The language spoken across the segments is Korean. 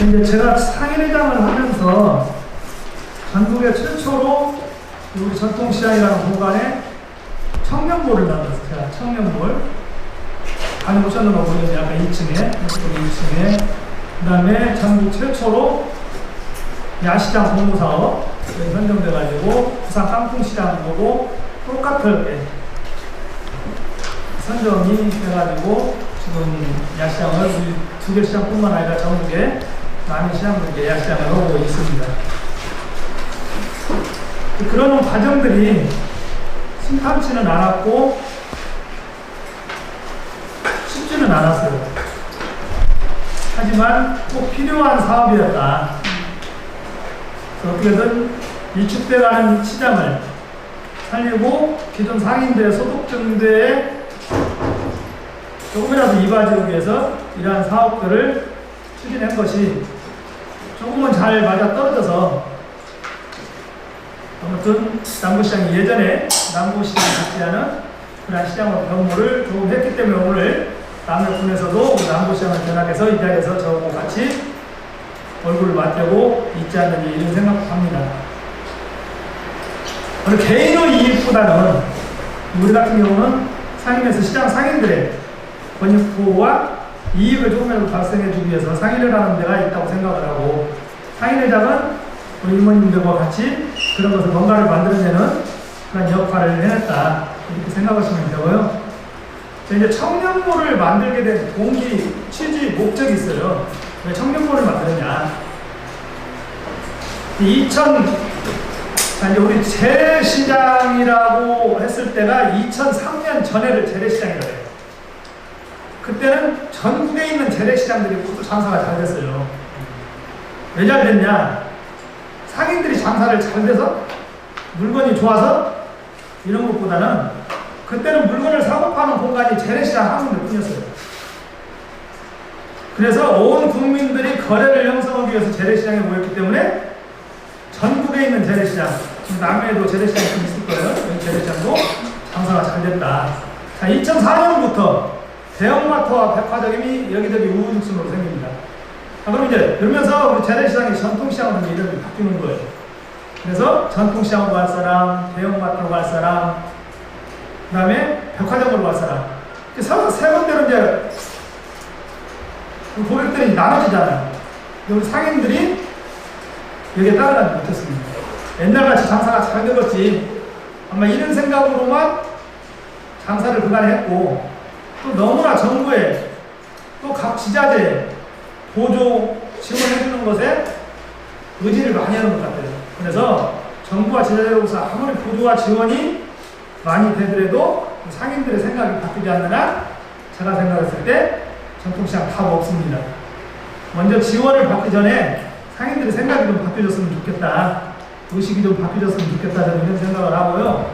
이제 제가 상인회장을 하면서 전국에 최초로 우리 전통시장이라는 공간에 청년몰을 만들었어요. 제가 청년몰. 다녀오셨는 거 보이는데 아까 2층에, 2층에. 그 다음에 전국 최초로 야시장 공모사업 여기 선정돼가지고 부산 깡통시장 보고 똑같게 선정이 돼가지고 지금 야시장을 우리 두 개 시장뿐만 아니라 전국에 많은 시장들께 야시장을 하고 있습니다. 그런 과정들이 심탐치는 않았고 쉽지는 않았어요. 하지만 꼭 필요한 사업이었다. 어떻게든 위축돼가는 시장을 살리고 기존 상인들의 소득 증대에 조금이라도 이바지하기 위해서 이러한 사업들을 추진한 것이 조금은 잘 맞아 떨어져서 아무튼 남부시장이 예전에 남부시장 같지 않은 그런 시장으로 변모를 조금 했기 때문에 오늘 남해군에서도 남부시장을 견학해서 이 자리에서 저하고 같이 얼굴을 맞대고 있지 않느냐 이런 생각합니다. 오늘 개인의 이익보다는 우리 같은 경우는 상인에서 시장 상인들의 권익보호와 이익을 조금이라도 발생해 주기 위해서 상인을 하는 데가 있다고 생각을 하고 상인회장은 우리 이모님들과 같이 그런 것을 뭔가를 만들어내는 그런 역할을 해냈다 이렇게 생각하시면 되고요. 자, 이제 청년몰을 만들게 된 동기, 취지, 목적이 있어요. 왜 청년몰을 만드느냐? 2000, 자, 이제 우리 재래시장이라고 했을 때가 2003년 전에를 재래시장이라고 해요. 그때는 전국에 있는 재래시장들이 모두 장사가 잘 됐어요. 왜 잘 됐냐? 상인들이 장사를 잘 돼서 물건이 좋아서 이런 것보다는 그때는 물건을 사고 파는 공간이 재래시장 한 군데 뿐이었어요. 그래서 온 국민들이 거래를 형성하기 위해서 재래시장에 모였기 때문에 전국에 있는 재래시장, 지금 남해에도 재래시장이 좀 있을 거예요. 재래시장도 장사가 잘 됐다. 자, 2004년부터 대형마트와 백화점이 여기저기 우후죽순으로 생깁니다. 자, 그럼 이제 그러면서 우리 재래시장이 전통시장으로 이름이 바뀌는 거예요. 그래서 전통시장으로 갈 사람, 대형마트로 갈 사람, 그 다음에 백화점으로 갈 사람. 세 군데로 이제 그 고객들이 나눠지잖아요. 우리 상인들이 여기에 따라가지 못했습니다. 옛날같이 장사가 잘 되겠지. 아마 이런 생각으로만 장사를 그간 했고, 또 너무나 정부에 또 각 지자체에 보조 지원해주는 것에 의지를 많이 하는 것 같아요. 그래서 정부와 지자체로서 아무리 보조와 지원이 많이 되더라도 상인들의 생각이 바뀌지 않느냐 제가 생각했을 때 전통시장 답 없습니다. 먼저 지원을 받기 전에 상인들의 생각이 좀 바뀌어졌으면 좋겠다. 의식이 좀 바뀌어졌으면 좋겠다. 저는 이런 생각을 하고요.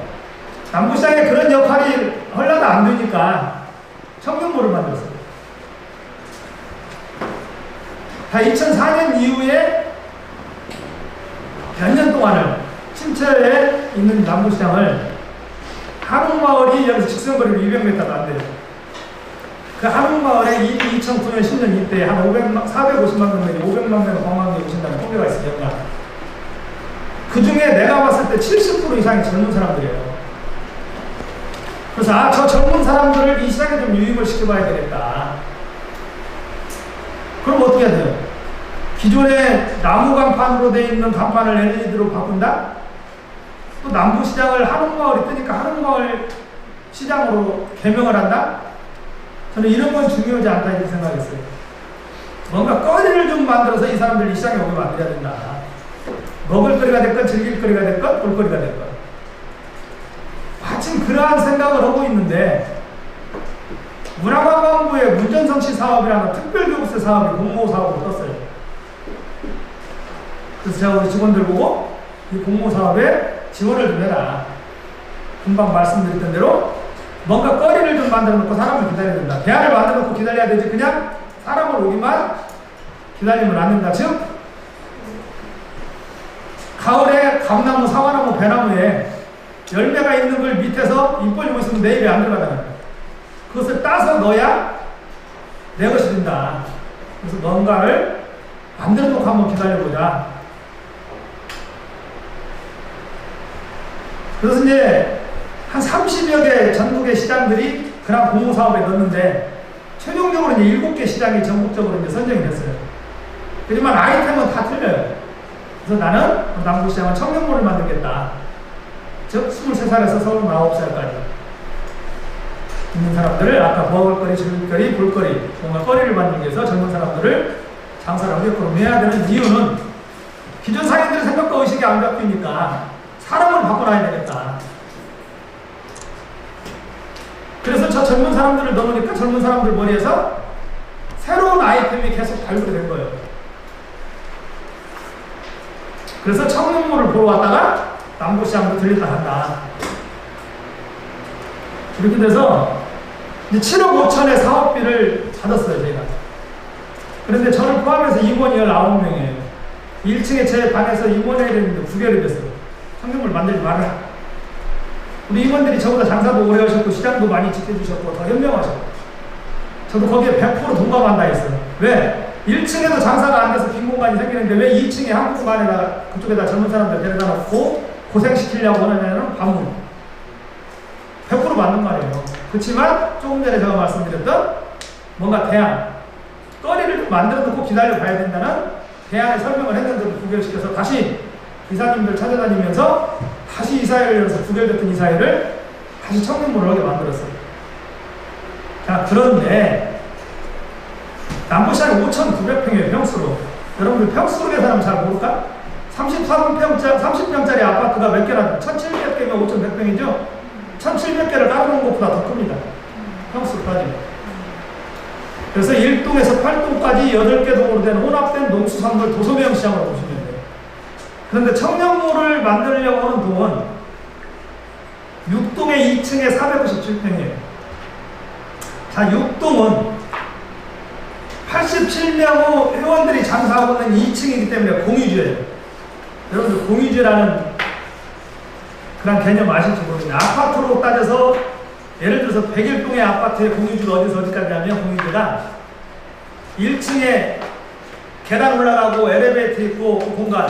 남부시장에 그런 역할이 헐라도 안 되니까 청년몰을 만들었어요. 다 2004년 이후에 몇 년 동안을 침체에 있는 남부시장을 한옥마을이 여기서 직선거리로 200m도 안 돼요. 그 한옥마을에 이 2009년 10년 이때 한 500만, 450만 명이 500만 명 관광객 오신다는 통계가 있어요. 그 중에 내가 봤을 때 70% 이상이 젊은 사람들이에요. 그래서 아, 저 젊은 사람들을 이 시장에 좀 유입을 시켜봐야 되겠다. 그럼 어떻게 해야 돼요? 기존에 나무 간판으로 돼 있는 간판을 LED로 바꾼다? 또 남부 시장을 한옥마을이 뜨니까 한옥마을 시장으로 개명을 한다? 저는 이런 건 중요하지 않다 이렇게 생각했어요. 뭔가 거리를 좀 만들어서 이 사람들 이 시장에 오게 만들어야 된다. 먹을 거리가 됐건 즐길 거리가 됐건 볼거리가 됐건. 그러한 생각을 하고 있는데 문화관광부의 문전성시 사업이라는 특별교육세 사업이 공모 사업으로 떴어요. 그래서 제가 우리 직원들 보고 이 공모 사업에 지원을 좀 해라. 금방 말씀드렸던 대로 뭔가 거리를 좀 만들어 놓고 사람을 기다려야 된다. 대안을 만들어 놓고 기다려야 되지 그냥 사람을 오기만 기다리면 안 된다. 즉 가을에 감나무, 사과나무, 배나무에 열매가 있는 걸 밑에서 입 벌리고 있으면 내 입에 안 들어가잖아요. 그것을 따서 넣어야 내 것이 된다. 그래서 뭔가를 놓고 한번 기다려보자. 그래서 이제 한 30여 개 전국의 시장들이 그런 공모 사업에 넣었는데 최종적으로 이제 7개 시장이 전국적으로 이제 선정이 됐어요. 하지만 아이템은 다 틀려요. 그래서 나는 남부시장은 청년몰을 만들겠다. 즉 23살에서 39살까지 있는 사람들을 아까 먹을거리, 즐길거리, 볼거리 뭔가 거리를 만들기 위해서 젊은 사람들을 장사를 하게끔 해야 되는 이유는 기존 상인들의 생각과 의식이 안 바뀌니까 사람을 바꿔놔야 되겠다. 그래서 저 젊은 사람들을 넣으니까 젊은 사람들 머리에서 새로운 아이템이 계속 발굴이 된 거예요. 그래서 청년몰을 보러 왔다가 남부시장도 들렸다 간다. 이렇게 돼서 이제 7억 5천의 사업비를 받았어요, 제가. 그런데 저를 포함해서 임원이 19명이에요. 1층에 제 방에서 임원회를 했는데 구별이 됐어요. 청년몰 만들지 말아라. 우리 임원들이 저보다 장사도 오래 하셨고 시장도 많이 지켜주셨고 더 현명하셨고 저도 거기에 100% 동감한다 했어요. 왜? 1층에도 장사가 안 돼서 빈 공간이 생기는데 왜 2층에 한 공간에다 그쪽에다 젊은 사람들 데려다 놓고 고생시키려고 하느냐는 반문. 100% 맞는 말이에요. 그렇지만 조금 전에 제가 말씀드렸던 뭔가 대안, 거리를 만들어 놓고 기다려 봐야 된다는 대안의 설명을 했는데도 구별시켜서 다시 이사님들 찾아다니면서 다시 이사회를 열어서 구별됐던 이사회를 다시 청년몰을 하게 만들었어요. 자, 그런데 남부시장이 5,900평이에요, 평수로. 여러분들 평수로 계산하면 잘 모를까? 33평짜리, 30평짜리 아파트가 몇 개나, 1,700개면 5,100평이죠? 1,700개를 깔아놓은 것보다 더 큽니다. 평수로 따지면. 그래서 1동에서 8동까지 8개 동으로 된 혼합된 농수산물 도소매형 시장으로 보시면 돼요. 그런데 청년몰을 만들려고 하는 동은 6동에 2층에 497평이에요. 자, 6동은 87명 회원들이 장사하고 있는 2층이기 때문에 공유주예요. 여러분들 공유주라는 그런 개념 아실지 모르겠는데 아파트로 따져서 예를 들어서 101동의 아파트의 공유주가 어디서 어디까지 하면 공유주가 1층에 계단 올라가고 엘리베이터 있고 그 공간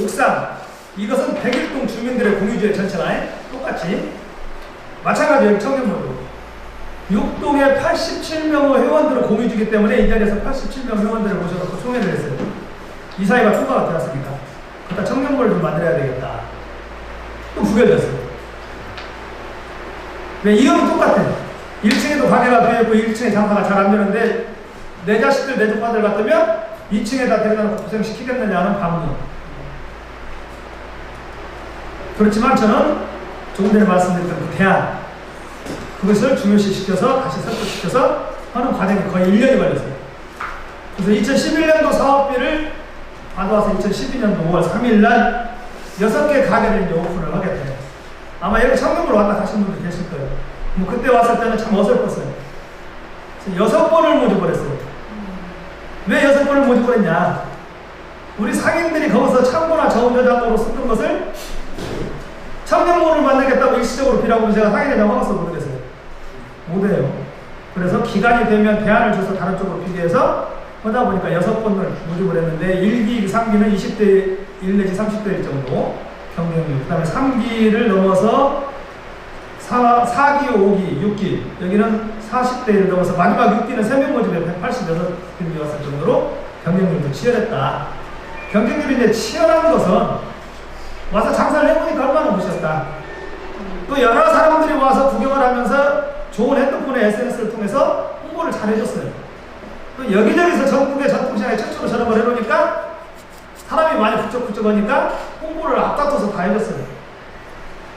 옥상. 이것은 101동 주민들의 공유주의 전체가 똑같이 마찬가지예요 청년몰도. 6동에 87명의 회원들을 공유주기 때문에 이 자리에서 87명 회원들을 모셔놓고 총회를 했어요. 이 사이가 통과가 되었으니까 그러니까 청년몰을 좀 만들어야 되겠다. 또 부결됐어요 왜 이유는 똑같아요 1층에도 가게가 비어있고 1층에 장사가 잘 안 되는데 내 자식들 내 조카들 같으면 2층에다 데려다 고생시키겠느냐는 반문. 그렇지만 저는 조금 전에 말씀드렸던 그 대안 그것을 중요시 시켜서 다시 설득시켜서 하는 과정이 거의 1년이 걸렸어요. 그래서 2011년도 사업비를 받아와서 2012년도 5월 3일 날 6개 가게를 오픈을 하게 돼요. 아마 여기 청년으로 왔다 가신 분들 계실 거예요. 뭐 그때 왔을 때는 참 어설펐어요. 여섯 번을 모집을 했어요. 왜 여섯 번을 모집을 했냐? 우리 상인들이 거기서 창고나 저운저장으로 쓰던 것을 청년몰을 만들겠다고 일시적으로 비라고 제가 상인에 넘어가서 모르겠어요. 못해요. 그래서 기간이 되면 대안을 줘서 다른 쪽으로 비교해서 하다 보니까 여섯 번을 모집을 했는데 1기, 3기는 20대 1 내지 30대 1 정도 경쟁률, 그 다음에 3기를 넘어서 4, 4기, 5기, 6기 여기는 40대 1을 넘어서 마지막 6기는 3명 모집에 186명이 왔을 정도로 경쟁률도 치열했다. 경쟁률이 이제 치열한 것은 와서 장사를 해보니까 얼마나 보셨다. 또 여러 사람들이 와서 구경을 하면서 좋은 핸드폰의 SNS를 통해서 홍보를 잘 해줬어요. 또 여기저기서 전국의 전통시장에 최초로 전업을 해놓으니까 사람이 많이 부쩍부쩍하니까 홍보를 앞다퉈서 다 해줬어요.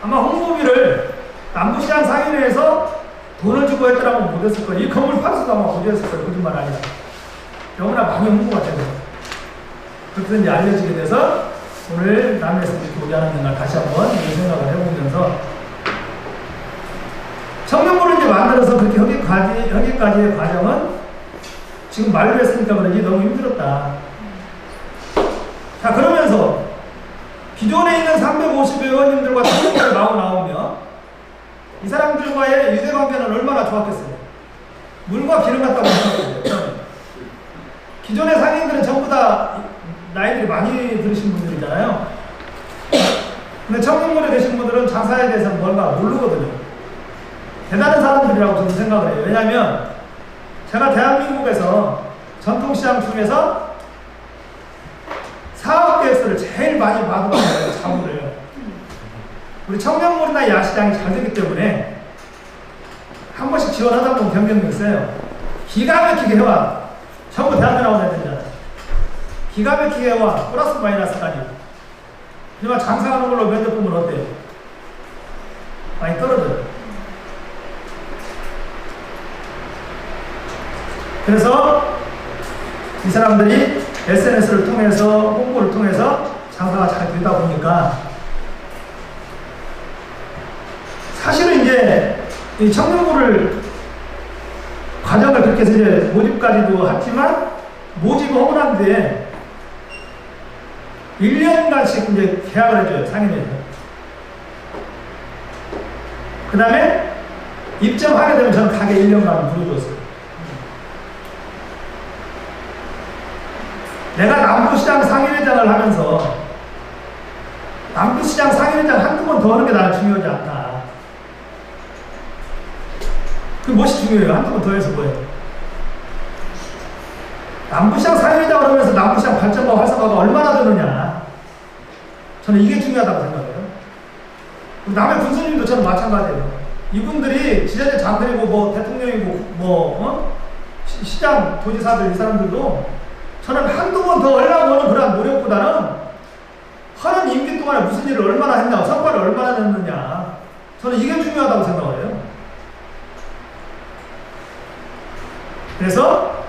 아마 홍보비를 남부시장 상인회에서 돈을 주고 했더라면 못했을 거예요. 이 건물 팔수도 아마 못했을 거예요. 거짓말 아니라. 너무나 많이 홍보가 돼요. 그렇게 이제 알려지게 돼서 오늘 남에서 이렇게 오지 않았는 날 다시 한번 이 생각을 해보면서 청년부를 이제 만들어서 그렇게 여기까지, 여기까지의 과정은 지금 말로 했으니까 그런지 너무 힘들었다. 자, 그러면서 기존에 있는 350의 의원님들과 청년부를 마구 나오면 이 사람들과의 유대 관계는 얼마나 좋았겠어요. 물과 기름 같다고 생각해요. 기존의 상인들은 전부 다 많이 들으신 분들이잖아요. 근데 청년몰에 계신 분들은 장사에 대해서 뭔가 모르거든요. 대단한 사람들이라고 저는 생각을 해요. 왜냐하면 제가 대한민국에서 전통시장 중에서 사업 계획서를 제일 많이 받아봤어요. 자문을. 우리 청년몰이나 야시장이 잘 되기 때문에 한 번씩 지원하다 보면 경쟁도 있어요. 기가 막히게 해와. 전부 대학교 나온 애들이잖아. 기가 막히게 해와. 플러스 마이너스까지. 하지만 장사하는 걸로 면접 보면 어때요? 많이 떨어져요. 그래서 이 사람들이 SNS를 통해서 홍보를 통해서 장사가 잘 되다 보니까 사실은 이제 이 청년부를 과정을 그렇게 해서 이제 모집까지도 했지만 난 뒤에 1년간씩 이제 계약을 해줘요, 상인에서. 그 다음에 입점하게 되면 저는 가게 1년간 물어줬어요. 내가 남부시장 상인회장을 하면서 남부시장 상인회장 한두 번 더 하는 게 나는 중요하지 않다. 그 무엇이 중요해요? 한두 번 더 해서 뭐예요? 남부시장 상인회장을 하면서 남부시장 발전과 활성화가 얼마나 되느냐. 저는 이게 중요하다고 생각해요. 남의 군수님도 저는 마찬가지예요. 이분들이 지자체 장들이고 뭐 대통령이고 뭐 어? 시- 시장 도지사들 이 사람들도 저는 한두 번 더 하려고 하는 그런 노력보다는 하는 임기 동안에 무슨 일을 얼마나 했냐, 성과를 얼마나 냈느냐. 저는 이게 중요하다고 생각을 해요. 그래서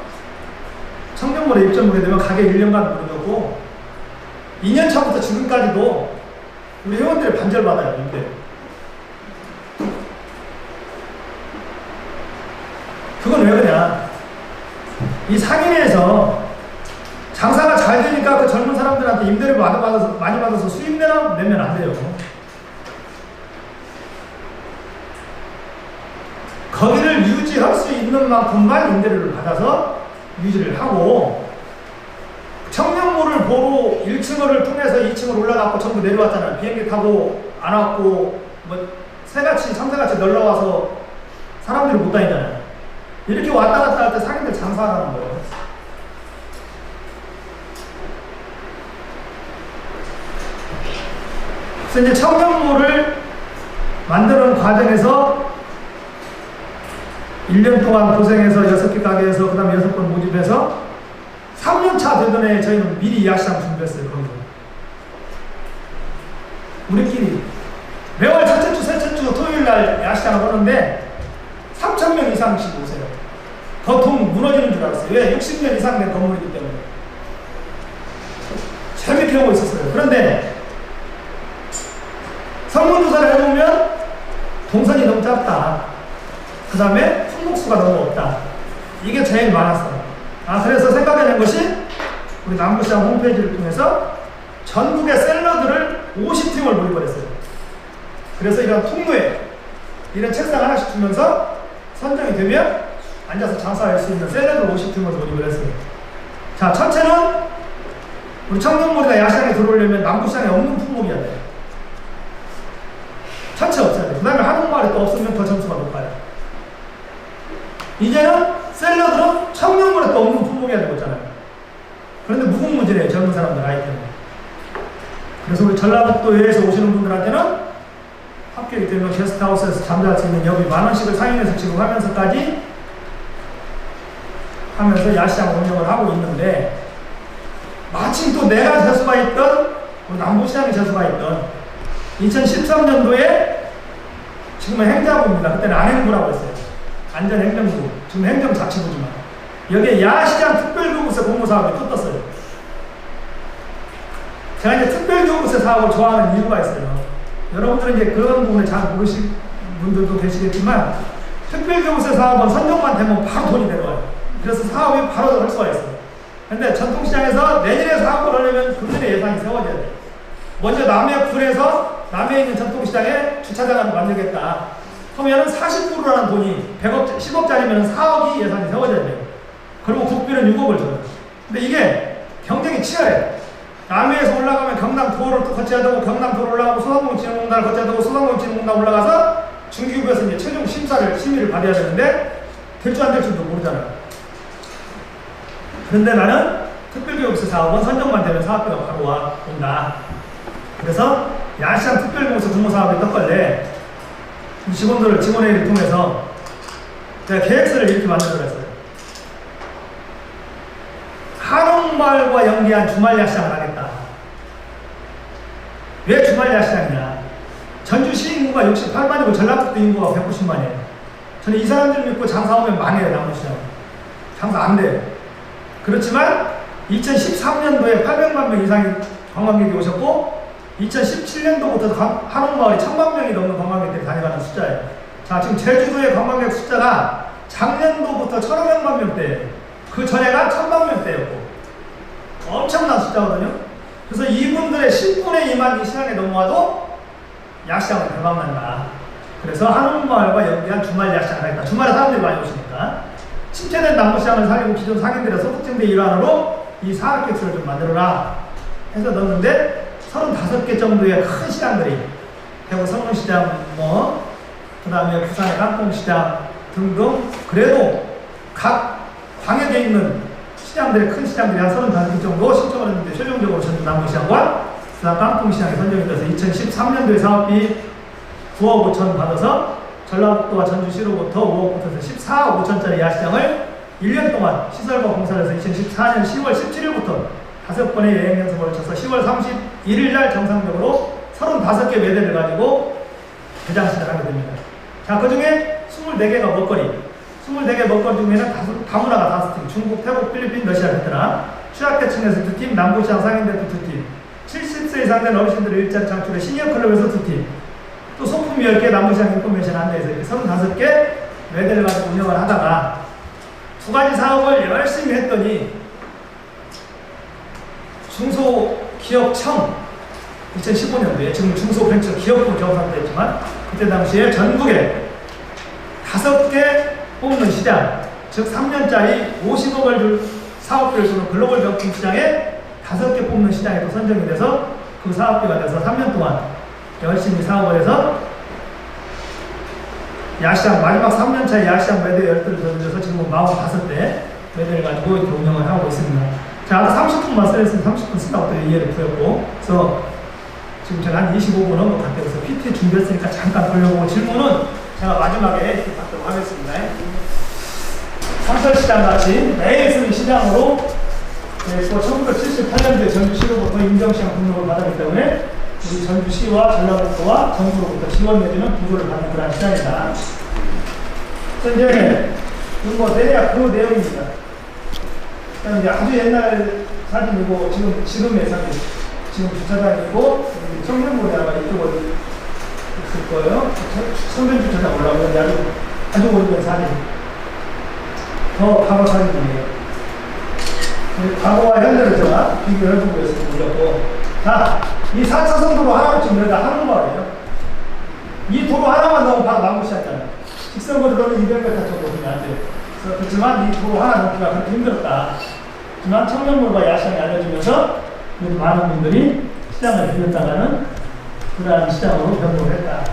청년몰에 입점하게 되면 가게 1년간 무료고 2년 차부터 지금까지도 우리 회원들이 반절 받아요, 임대. 그건 왜 그러냐. 이 상인에서 장사가 잘 되니까 그 젊은 사람들한테 임대를 많이 받아서, 많이 받아서 수입 내라, 내면 안 돼요. 거기를 유지할 수 있는 만큼만 임대료를 받아서 유지를 하고 청년몰을 보러 1층을 통해서 2층을 올라갔고 전부 내려왔잖아요. 비행기 타고 안 왔고 뭐 새같이 참새같이 놀러와서 사람들이 못 다니잖아요. 이렇게 왔다 갔다 할 때 상인들 장사하라는 거예요. 그래서 이제 청년몰을 만드는 과정에서 1년 동안 고생해서 6개 가게에서 그 다음에 6번 모집해서 3년차 되던 해 저희는 미리 야시장 준비했어요. 거기서. 우리끼리 매월 첫째 주, 셋째 주 토요일 날 야시장을 하는데 3,000명 이상씩 오세요. 보통 무너지는 줄 알았어요. 왜? 60년 이상 된 건물이기 때문에. 재밌게 하고 있었어요. 그런데 설문조사를 해보면 동선이 너무 짧다. 그 다음에 품목수가 너무 없다. 이게 제일 많았어요. 아, 그래서 생각해낸 것이 우리 남부시장 홈페이지를 통해서 전국의 샐러드를 50팀을 모집을 했어요. 그래서 이런 통로에 이런 책상 하나씩 주면서 선정이 되면 앉아서 장사할 수 있는 샐러드 50팀을 모집을 했어요. 자, 첫째는 우리 청년몰이나 야시장에 들어오려면 남부시장에 없는 품목이어야 돼요. 첫째 없어야 돼요. 그 다음에 한옥마을이 또 없으면 더 점수가 높아요. 이제는 샐러드는 청년물에 또 없는 품목이야 되고 있잖아요. 그런데 무궁무진해요, 젊은 사람들 아이템. 그래서 우리 전라북도에서 오시는 분들한테는 합격이 되면 게스트하우스에서 잠잘 수 있는 여기 만 원씩을 상인에서 지급하면서까지 하면서 야시장 운영을 하고 있는데 마침 또 내가 재수가 있던 우리 남부시장에 재수가 있던 2013년도에 지금은 행자부입니다. 그때는 안행부라고 했어요. 안전행정부, 지금 행정자치부지만 여기에 야시장 특별교부세 공모사업이 또 떴어요. 제가 이제 특별교부세 사업을 좋아하는 이유가 있어요. 여러분들은 이제 그런 부분에 잘 모르실 분들도 계시겠지만 특별교부세 사업은 선정만 되면 바로 돈이 내려와요. 그래서 사업이 바로 할 수가 있어요. 근데 전통시장에서 내년에 사업을 하려면 금년에 예산이 세워져야 돼요. 먼저 남해 굴에서 남해에 있는 전통시장에 주차장을 만들겠다. 하면은 40%라는 돈이 100억, 10억짜리면 4억이 예산이 세워져야 돼요. 그리고 국비는 6억을 줘요. 근데 이게 경쟁이 치열해. 남해에서 올라가면 경남도를 또 거쳐야 되고 경남 도로 올라가고 소상공인진흥공단을 거쳐야 되고 소상공인진흥공단 올라가서 중기부에서 이제 최종 심사를 심의를 받아야 되는데 될 줄 안 될 줄도 모르잖아요. 그런데 나는 특별교육서 사업은 선정만 되면 사업비가 바로 와 온다. 그래서 야시장 특별공사 공모사업의 떡걸레 이 직원들을 직원회의를 통해서 제가 계획서를 이렇게 만들어냈어요. 한옥마을과 연계한 주말 야시장을 하겠다. 왜 주말 야시장이냐? 전주시 인구가 68만이고 전라북도 인구가 190만이에요. 저는 이 사람들 믿고 장사하면 망해요, 남부시장. 장사 안 돼요. 그렇지만 2013년도에 800만 명 이상의 관광객이 오셨고 2017년도부터 한옥마을에 1000만 명이 넘는 관광객들이 다녀가는 숫자예요. 자, 지금 제주도의 관광객 숫자가 작년도부터 1,500만 명대예요. 그 전에가 1,000만 명대였고 엄청난 숫자거든요. 그래서 이분들의 10분의 2만 이 시장에 넘어와도 야시장은 대박난다. 그래서 한옥마을과 연계한 주말 야시장을 하겠다. 주말에 사람들이 많이 오시니까. 침체된 남부시장을 살리고 기존 상인들의 소득증대 일환으로 이 사학객수를 좀 만들어라 해서 넣었는데 35개 정도의 큰 시장들이 대구 성문시장 뭐 그다음에 부산의 깜봉시장 등등 그래도 각 광역에 있는 시장들의 큰 시장들이 한 35개 정도 신청을 했는데 최종적으로 전주 남부시장과 부산 깜봉시장이 선정이 돼서 2013년도에 사업비 9억 5천 받아서 전라북도와 전주시로부터 5억부터 14억 5천짜리 야시장을 1년 동안 시설과 공사를 해서 2014년 10월 17일부터 다섯 번의 여행 연습을 거쳐서 10월 31일 날 정상적으로 35개 매대를 가지고 개장식을 하게 됩니다. 자, 그 중에 24개가 먹거리. 24개 먹거리 중에는 다수, 다문화가 다섯 팀. 중국, 태국, 필리핀, 러시아, 베트남. 취약계층에서 두 팀, 남부시장 상인대표 두 팀. 70세 이상 된 어르신들을 일자리 창출해 시니어 클럽에서 두 팀. 또 소품 10개, 남부시장 인포메이션 안내에서 이렇게 35개 매대를 가지고 운영을 하다가 두 가지 사업을 열심히 했더니 중소 기업청 2015년도에 지금 중소벤처 기업부 경선됐지만 그때 당시에 전국에 다섯 개 뽑는 시장 즉 3년짜리 50억을 줄 사업비를 주는 글로벌 명품 시장에 다섯 개 뽑는 시장에도 선정이 돼서 그 사업비가 돼서 3년 동안 열심히 사업을 해서 야시장 마지막 3년차 야시장 매대 열대를 던져서 지금은 45대 매대를 가지고 이렇게 운영을 하고 있습니다. 자, 아까 30분만 써있으면 30분 쓴다고 또 이해를 구했고 그래서 지금 제가 한 25분 넘은 것 같아요. 그래서 PT 준비했으니까 잠깐 돌려보고 질문은 제가 마지막에 받도록 하겠습니다. 삼설시장 같이 매일 쓰는 시장으로 네, 1978년도에 전주시로부터 인정시장 등록을 받았기 때문에 우리 전주시와 전라북도와 정부로부터 지원 내지는 부조를 받는 그런 시장이다. 현재 이거 대략 그 내용입니다. 그다음 이제 아주 옛날 사진이고 지금 지금의 사진, 지금 주차장이고 여기 청년몰이 아마 이쪽으로 있을 거예요. 청년 주차장 올라오는 아주 아주 오래된 사진. 더 과거 사진이에요. 과거와 현재를 제가 비교를 해보고 해서 올렸고, 자, 이 4차선 도로 하나를 지금 여기다 하는 거예요. 이 도로 하나만 넣으면 바로 남부시장이잖아요. 직선거리 넣으면 200m 정도 되면 안 돼요. 그렇지만 이 도로 하나 넣기가 그렇게 힘들었다. 하지만 청년몰과 야시장이 알려지면서 많은 분들이 시장을 빌렸다가는 그러한 시장으로 변모를 했다.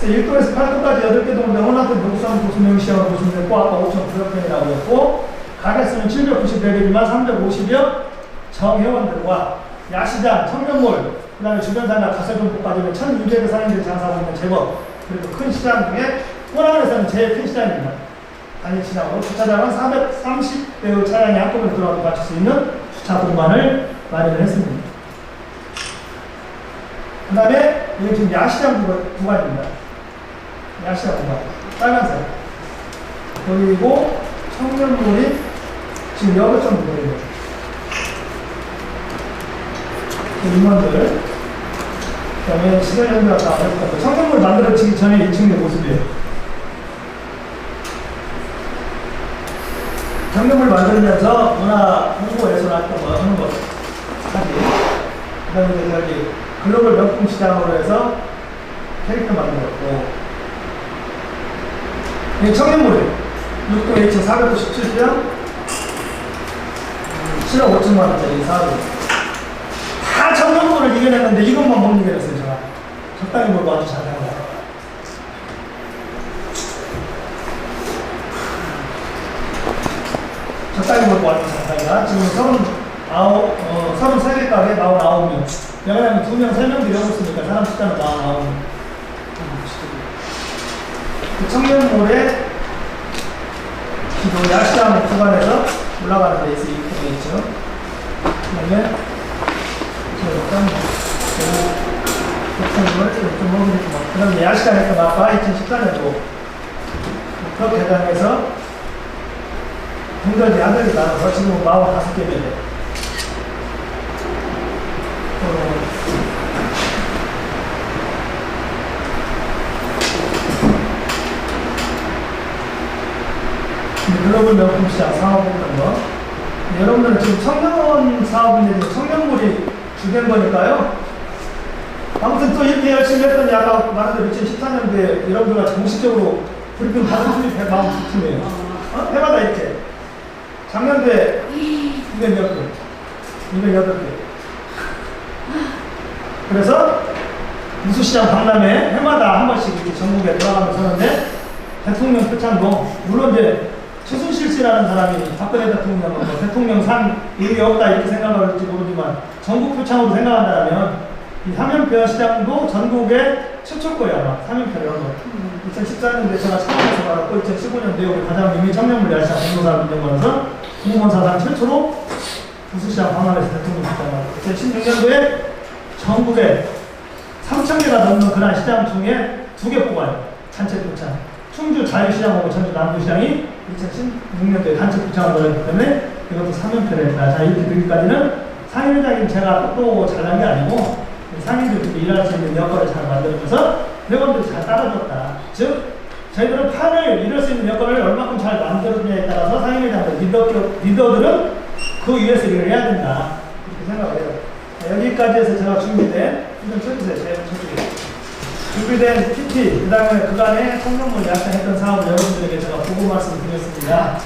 그래서 1도에서 8도까지 8개 동인데 호남도 노구산 도수명시장으로 보시면 되고 아까 5천 구역편이라고 했고 가게수는 790여개지만 350여 정회원들과 야시장, 청년몰, 그 다음에 주변산나 가설점포 빠지면 1,200여 상인들이 장사하고 있는 제법 그리고 큰 시장 중에 호남에서는 제일 큰 시장입니다. 단일 시장으로 주차장은 430대의 차량이 한꺼번에 들어와도 갖출 수 있는 주차 공간을 마련을 했습니다. 그 다음에 이게 지금 야시장 구간- 구간입니다. 야시장 구간. 빨간색. 그리고 청년몰이 지금 여섯 점 보여요. 인원들. 그 다음에 시설 연구가 다 청년몰 만들어지기 전에 2층의 모습이에요. 청년몰 만들면서 문화 홍보에서 나왔던 거 하는 거 사진. 그 다음에 여기 글로벌 명품 시장으로 해서 캐릭터 만들었고, 이 청년몰이 6동 H 497평 7억 5천만 원짜리 사업이 이겨냈는데 이것만 못 이겨냈어요, 제가. 적당히 먹고 아주 잘 나가 아주 잘 나가. 지금 서른 아홉, 어, 서른 세개 가게 나온 아홉 명. 그냥 두 명, 세 명 들여놓습니까? 사람 숫자는 나온 아홉 명. 그 청년몰에 기도 야시장 구간에서 올라가는 데 있어 이렇게 있죠. 저 일단 요걸 좀 먹으니까 그다음에 야시장에서 나가 2014년도 그 대장에서 동전이 아들이 나와서 지금 45개 되네. 어, 글로벌 명품 시장 상업했던 거. 네, 여러분들은 지금 청년 사업인데 청년물이 주된 거니까요. 아무튼 또 이렇게 열심히 했더니 아까 말한 대로 2014년도에 여러분들과 정식적으로 브리핑 받은 팀이 140팀이에요. 어? 해마다 이렇게. 작년도에 208개. 208개. 그래서 우수시장 박람회 해마다 한 번씩 이렇게 전국에 돌아가면서 하는데 대통령 표창도 물론 이제 최순실 씨라는 사람이 박근혜 대통령은 뭐 대통령 상 의미 없다 이렇게 생각할지 모르지만 전국 표창으로 생각한다면 이 삼연표 시장도 전국에 최초 거예요 아마 삼연표를 한 거. 2014년도에 제가 처음에서 받았고 2015년도에 우리 가장 유명 청년물 야시장 공모사 민정관에서 공무원 사상 최초로 부수시장 방문해서 대통령 표창을 받았고 2016년도에 전국에 3천 개가 넘는 그런 시장 중에 두 개 뽑아요. 단체 표창. 충주 자유시장하고 전주 남부시장이 2016년도에 단체 표창을 받았기 때문에 이것도 3연패를 했다. 자, 이렇게 되기까지는 상임회장님 제가 또 잘난 게 아니고 상임들끼리 일할 수 있는 여건을 잘 만들어줘서 회원들이 잘 따라줬다. 즉, 저희들은 판을 이룰 수 있는 여건을 얼마큼 잘 만들어주냐에 따라서 상임회장들, 리더, 리더들은 그 위에서 일을 해야 된다. 이렇게 생각을 해요. 자, 여기까지 해서 제가 준비된, 좀 쳐주세요. 제가 저쪽에. 준비된 PT, 그 다음에 그간에 청년문 약속했던 사업을 여러분들에게 제가 보고 말씀드렸습니다.